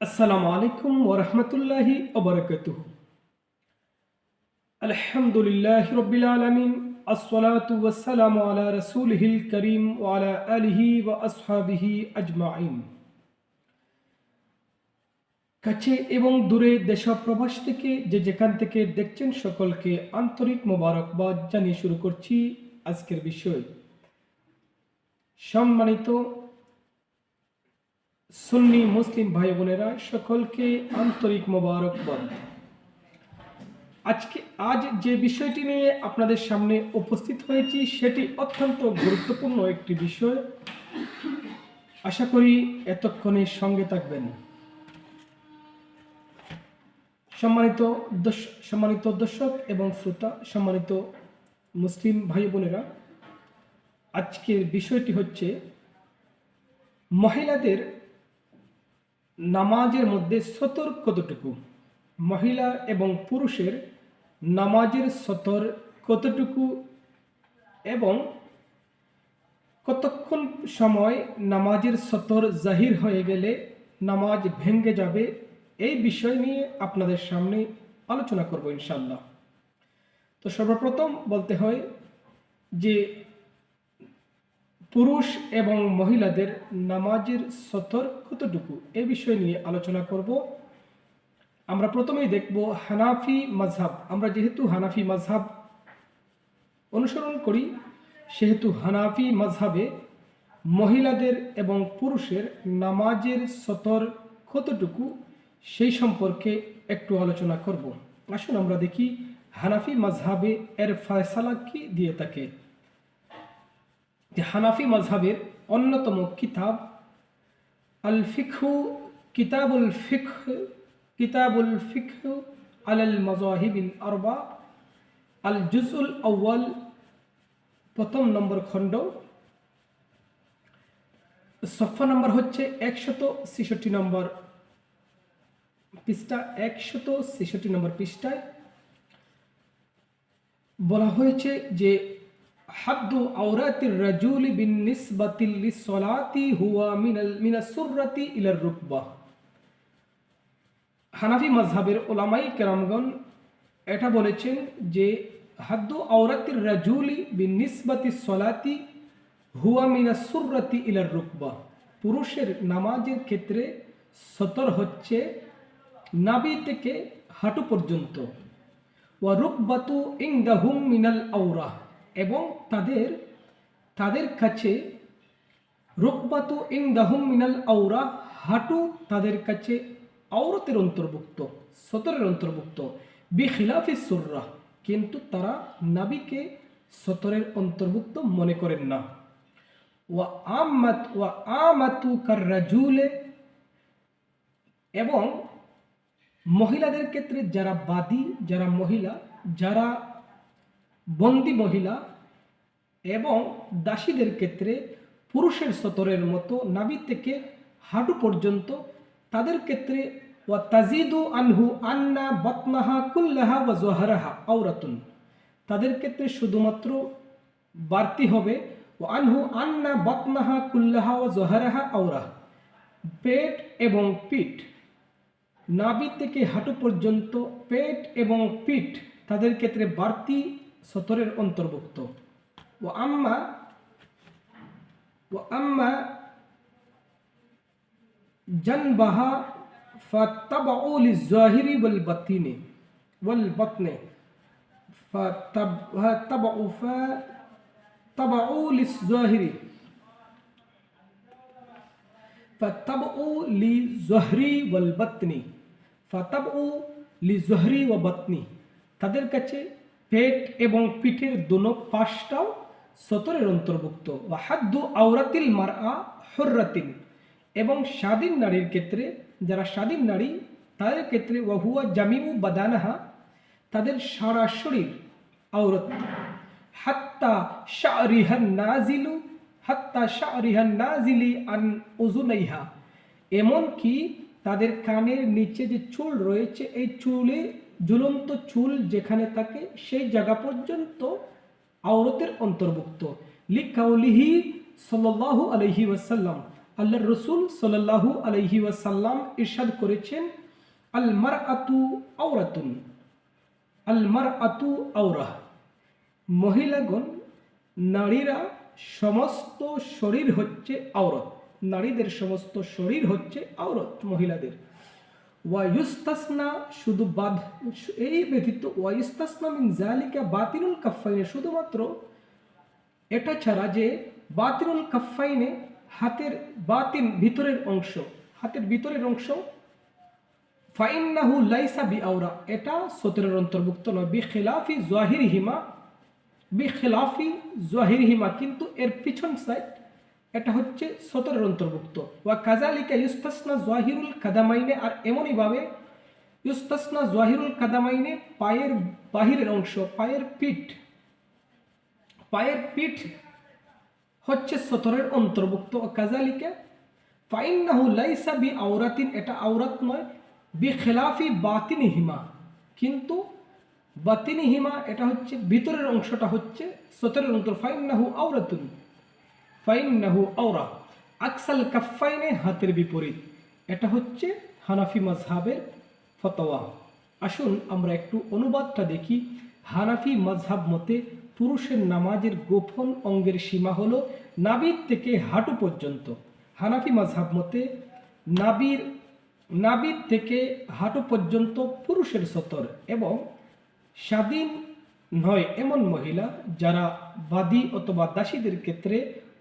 আসসালামু আলাইকুম ওরহমতুল্লাহি ওবরকাতুহ আলহামদুলিল্লাহ রবিল আলমিন, আসসালাতু ওয়াসসালামু আলা রাসূলিহিল করিম ওয়া আলা আলিহি ওয়া আজমাইন। কাছে এবং দূরে দেশ প্রবাস থেকে যে যেখান থেকে দেখছেন সকলকে আন্তরিক মোবারকবাদ জানিয়ে শুরু করছি আজকের বিষয়। সম্মানিত সুন্নি মুসলিম ভাই বোনেরা, সকলকে আন্তরিক মোবারকবাদ আজকে, আজ যে বিষয়টি নিয়ে আপনাদের সামনে উপস্থিত হয়েছি, সেটি অত্যন্ত গুরুত্বপূর্ণ একটি বিষয়। আশা করি এতক্ষণে সঙ্গে থাকবেন। সম্মানিত সম্মানিত দর্শক এবং শ্রোতা, সম্মানিত মুসলিম ভাই বোনেরা, আজকের বিষয়টি হচ্ছে মহিলাদের নামাজের মধ্যে সতর কতটুকু মহিলা এবং পুরুষের নামাজের সতর কতটুকু এবং কতক্ষণ সময় নামাজের সতর জাহির হয়ে গেলে নামাজ ভেঙ্গে যাবে, এই বিষয় নিয়ে আপনাদের সামনে আলোচনা করব ইনশাল্লাহ তো সর্বপ্রথম বলতে হয় যে পুরুষ এবং মহিলাদের নামাজের সতর কতটুকু? এ বিষয় নিয়ে আলোচনা করব। আমরা প্রথমেই দেখব হানাফি মাঝহাব আমরা যেহেতু হানাফি মাঝহাব অনুসরণ করি, সেহেতু হানাফি মাঝহাবে মহিলাদের এবং পুরুষের নামাজের সতর কতটুকু, সেই সম্পর্কে একটু আলোচনা করব। আসুন আমরা দেখি হানাফি মাঝহাবে এর ফয়সালা কি দিয়ে থাকে। যে হানাফি মজহাবের অন্যতম কিতাব আল ফিখু কিতাবুল ফিখ কিতাবুল ফিখ আল মজাহিবিল আরবা আল জুজুল আউ্য়াল, প্রথম নম্বর খণ্ড। সফা নম্বর হচ্ছে একশত ছেষট্টি নম্বর পৃষ্ঠা, একশত ছেষট্টি নম্বর পৃষ্ঠায় বলা হয়েছে যে হাদ্দু আওরাতির রাজুলি বিন নিসবাতিল লিসসালাতি হুয়া মিনাল মিনাস সুররাতি ইলার রুকবা। হানাফি মাজহাবের ওলামাই কেরামগণ এটা বলেছেন যে, হাদ্দু আওরাতির রাজুলি বিন নিসবাতি সলাতি হুয়া মিনাস সুররাতি ইলার রুকবা। পুরুষের নামাজের ক্ষেত্রে সতর হচ্ছে নাবি থেকে হাঁটু পর্যন্ত। ওয়া রুকবাতু ইংদাহুম মিনাল আওরা এবং তাদের তাদের কাছে রুকবাতু ইংদাহুম মিনাল আওরা, হাঁটু তাদের কাছে আওরতের অন্তর্ভুক্ত, সতরের অন্তর্ভুক্ত। বি খিলাফি সুররা, কিন্তু তারা নাবিকে সতরের অন্তর্ভুক্ত মনে করেন না। ওয়া আমাত ওয়া আমাতু কার রাজুলে এবং মহিলাদের ক্ষেত্রে যারা বাদী, যারা মহিলা, যারা বন্দি মহিলা এবং দাসীদের ক্ষেত্রে পুরুষের সতরের মতো নাবি থেকে হাঁটু পর্যন্ত তাদের ক্ষেত্রে ওয়া তাজিদু আনহু আন্না বতনাহা কুল্লাহা ওয়া জোহারাহা আওরাতুন। তাদের ক্ষেত্রে শুধুমাত্র বাড়তি হবে ও আনহু আন্না বতনাহা কুল্লাহা ও জোহারাহা আওরা পেট এবং পিঠ। নাবি থেকে হাঁটু পর্যন্ত পেট এবং পিঠ তাদের ক্ষেত্রে বাড়তি সতরের অন্তর্ভুক্ত। ও আম্মা ও আম্মা জনবাহা ফাত্তাবাউ লিজাহিরি ওয়াল বাতিনে, ওয়াল বাতনে। ফাত্তাবাউ ফাত্তাবাউ লিজাহিরি। ফাত্তাবউ লি জহরি ওয়াল বাতনি, ফাতাবউ লি জহরি ওয়া বাতনি। তাদের কাছে পেট এবং পিঠের দুনো পাশটাও সতরের অন্তর্ভুক্ত। হাদ্দু আওরাতিল মারআ হুররাতিন। এবং স্বাধীন নারীর ক্ষেত্রে, যারা স্বাধীন নারী, তাদের ক্ষেত্রে ওয়াহুয়া জামিমু বাদানাহা, তাদের সারা শরীর আওরত। হাত্তা শারিহান নাজিলু, হাত্তা শারিহান নাজিলি আন ওজুনাইহা এমনকি তাদের কানের নিচে যে চুল রয়েছে, এই চুলে ঝুলন্ত চুল যেখানে থাকে, সেই জায়গা পর্যন্ত আওরতের অন্তর্ভুক্ত। লিকাউলিহি সাল্লাল্লাহু আলাইহি ওয়াসাল্লাম আল্লাহ রসুল সাল্লাল্লাহু আলাইহি ওয়াসাল্লাম ইরশাদ করেছেন, আল মার আতু আওরাতুন, আল মার আতু আওরাহ। মহিলাগণ, নারীরা সমস্ত শরীর হচ্ছে আওরত। নারীদের সমস্ত শরীর হচ্ছে আওরত, মহিলাদের। ওয়ায়ুস্তাসনা শুধু বাদ এই ব্যতীত ওয়ায়ুস্তাসনা মিন জালিকা বাতিরুল কাফাইনে শুধুমাত্র এটা ছাড়া যে বাতিরুল কাফাইনে হাতের বাতিন ভিতরের অংশ, হাতের ভিতরের অংশ, ফাইন্নাহু লাইসা বি আওরা এটা সতেরোর অন্তর্ভুক্ত নয়। বি খেলাফি জাহির হিমা বি খিলাফি জাহির হিমা কিন্তু এর পিছন সাইড এটা হচ্ছে সতেরোর অন্তর্ভুক্ত। ওয়া কাজালিকা ইউস্তাসনা জাহিরুল কাদামাইনে, আর এমনইভাবে ইউস্তাসনা জাহিরুল কাদামাইনে পায়ের বাহিরের অংশ, পায়ের পিঠ পায়ের পিঠ হচ্ছে সতরের অন্তর্ভুক্ত। ও কাজালিকা ফাইন্নাহু লাইসা বি আওরাতিন এটা আওরাত নয় বি খেলাফি বাতিনি হিমা কিন্তু বাতিনি হিমা এটা হচ্ছে ভিতরের অংশটা হচ্ছে সতরের অন্তর, ফাইন্নাহু আওরাতুন। ফাইন্নাহু আওরা আকসাল কাফাইনে হাতের বিপরীত। এটা হচ্ছে হানাফি মাজহাবের ফতোয়া। আসুন আমরা একটু অনুবাদটা দেখি। হানাফি মাজহাব মতে পুরুষের নামাজের গোপন অঙ্গের সীমা হলো নাবির থেকে হাঁটু পর্যন্ত। হানাফি মাজহাব মতে নাবির নাবির থেকে হাঁটু পর্যন্ত পুরুষের সতর এবং স্বাধীন নয় এমন মহিলা যারা বাদী অথবা দাসীদের ক্ষেত্রে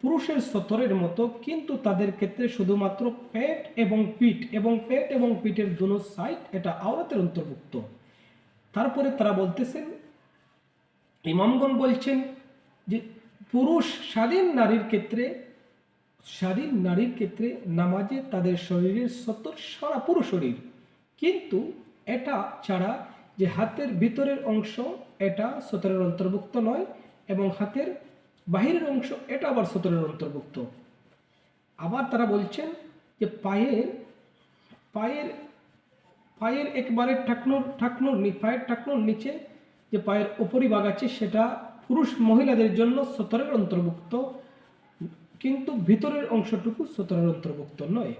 পুরুষের সতরের মতো, কিন্তু তাদের ক্ষেত্রে শুধুমাত্র পেট এবং পিঠ এবং পেট এবং পিঠের দুনো সাইড এটা আওরাতের অন্তর্ভুক্ত। তারপরে তারা বলতেছেন, ইমামগণ বলছেন যে পুরুষ স্বাধীন নারীর ক্ষেত্রে, স্বাধীন নারীর ক্ষেত্রে নামাজে তাদের শরীরের সত্তর সারা পুরো শরীর। কিন্তু এটা ছাড়া যে হাতের ভিতরের অংশ, এটা সতরের অন্তর্ভুক্ত নয় এবং হাতের বাহিরের অংশ, এটা আবার সতরের অন্তর্ভুক্ত। আবার তারা বলছেন যে পায়ের পায়ের পায়ের একবারে ঠাকনোর ঠাকনোর পায়ের ঠাকনোর নিচে যে পায়ের উপরিভাগ আছে, সেটা পুরুষ মহিলাদের জন্য সতরের অন্তর্ভুক্ত, কিন্তু ভিতরের অংশটুকু সতরের অন্তর্ভুক্ত নয়।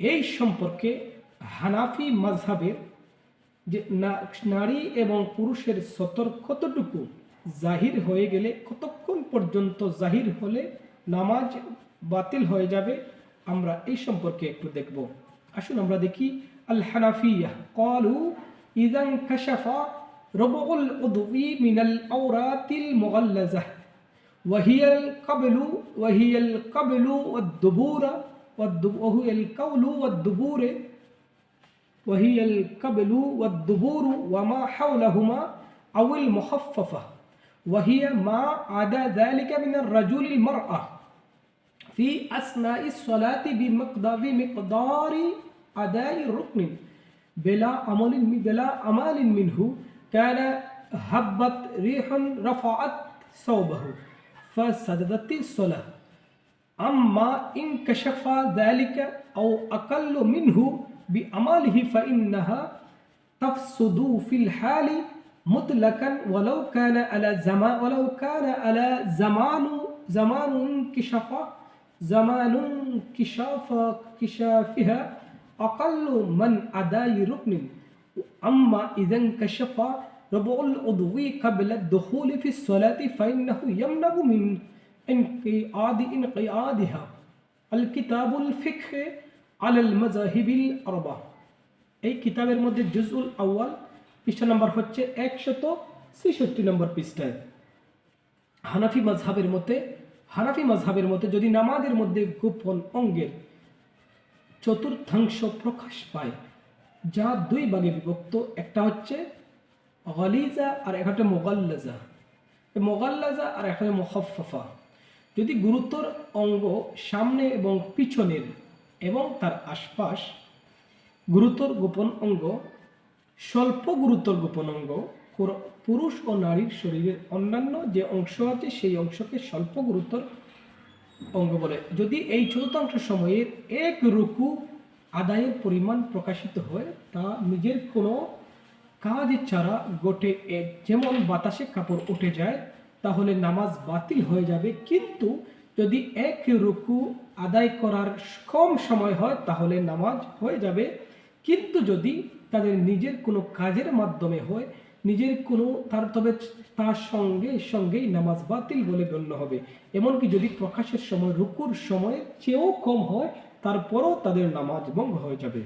এই সম্পর্কে হানাফি মাঝহাবের যে নারী এবং পুরুষের সতর কতটুকু জাহির হয়ে গেলে কতক্ষণ পর্যন্ত জাহির হলে নামাজ বাতিল হয়ে যাবে আমরা এই সম্পর্কে একটু দেখব আসুন আমরা দেখি আল হানাফিয়া কলু ইদান কাশাফা রবুল উদবি মিনাল আওরাতিল মুগাল্লাজাহ وهي القبل وهي القبل والدبور والدب- وهي القول والدبور وهي القبل والدبور وما حولهما أو المخففة وهي ما عدا ذلك من الرجل المرأة في أثناء الصلاة بمقدار بمقدار أداء الركن. بلا عمل بلا أمال منه كان هبت ريح رفعت ثوبه فسددت الصلاة. أما إن كشف ذلك أو أقل منه بأماله فإنها تفسد في الحال مطلقا ولو كان على زمان ولو كان على زمان زمان انكشاف زمان انكشاف كشافها أقل من أداء ركن. أما إذا انكشف ربع العضو قبل الدخول في الصلاة فإنه يمنع من انقياد انقيادها الكتاب الفقه على المذاهب الأربعة. أي كتاب المدة الجزء الأول؟ পৃষ্ঠা নম্বর হচ্ছে একশত ছেষট্টি নম্বর পৃষ্ঠায়। হানাফি মাজহাবের মতে, হানাফি মাজহাবের মতে যদি নামাজের মধ্যে গোপন অঙ্গের চতুর্থাংশ প্রকাশ পায়, যা দুই ভাগে বিভক্ত, একটা হচ্ছে গলিজা আর একটা মোগাল্লাজা। মোগাল্লাজা আর একটা মুখফফা যদি গুরুতর অঙ্গ সামনে এবং পিছনের এবং তার আশপাশ গুরুতর গোপন অঙ্গ স্বল্প গুরুতর গোপন অঙ্গ পুরুষ ও নারীর শরীরের অন্যান্য যে অংশ আছে সেই অংশকে স্বল্প গুরুতর অঙ্গ বলে। যদি এই চতুর্থাংশ সময়ের এক রুকু আদায়ের পরিমাণ প্রকাশিত হয়, তা নিজের কোনো কাজ ছাড়া গোটে এক। যেমন বাতাসে কাপড় উঠে যায়, তাহলে নামাজ বাতিল হয়ে যাবে। কিন্তু যদি এক রুকু আদায় করার কম সময় হয়, তাহলে নামাজ হয়ে যাবে। কিন্তু যদি তাদের নিজের কোনো কাজের মাধ্যমে হয়, নিজের কোনো তার তবে তার সঙ্গে, সঙ্গেই নামাজ বাতিল বলে গণ্য হবে। এমনকি যদি প্রকাশের সময়, রুকুর সময়ের চেয়েও কম হয়, তারপরও তাদের নামাজ ভঙ্গ হয়ে যাবে।